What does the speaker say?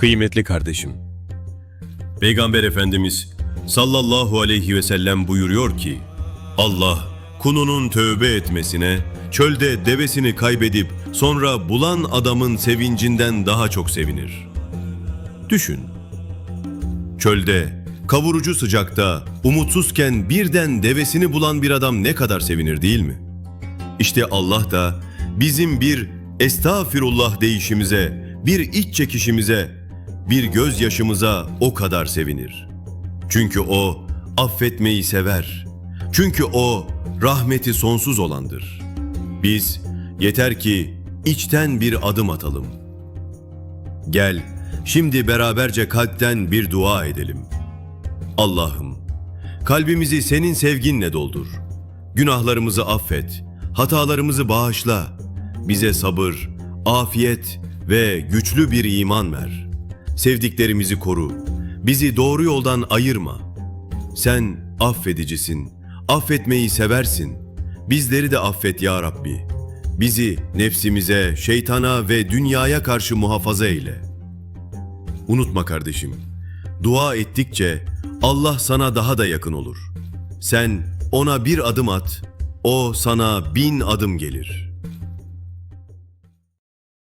Kıymetli kardeşim, Peygamber Efendimiz sallallahu aleyhi ve sellem buyuruyor ki Allah kulunun tövbe etmesine, çölde devesini kaybedip sonra bulan adamın sevincinden daha çok sevinir. Düşün. Çölde, kavurucu sıcakta, umutsuzken birden devesini bulan bir adam ne kadar sevinir değil mi? İşte Allah da bizim bir estağfirullah deyişimize, bir iç çekişimize, bir gözyaşımıza o kadar sevinir. Çünkü o affetmeyi sever. Çünkü o rahmeti sonsuz olandır. Biz yeter ki içten bir adım atalım. Gel, şimdi beraberce kalpten bir dua edelim. Allah'ım, kalbimizi senin sevginle doldur. Günahlarımızı affet, hatalarımızı bağışla. Bize sabır, afiyet ve güçlü bir iman ver. Sevdiklerimizi koru. Bizi doğru yoldan ayırma. Sen affedicisin. Affetmeyi seversin. Bizleri de affet ya Rabbi. Bizi nefsimize, şeytana ve dünyaya karşı muhafaza eyle. Unutma kardeşim. Dua ettikçe Allah sana daha da yakın olur. Sen ona bir adım at, o sana bin adım gelir.''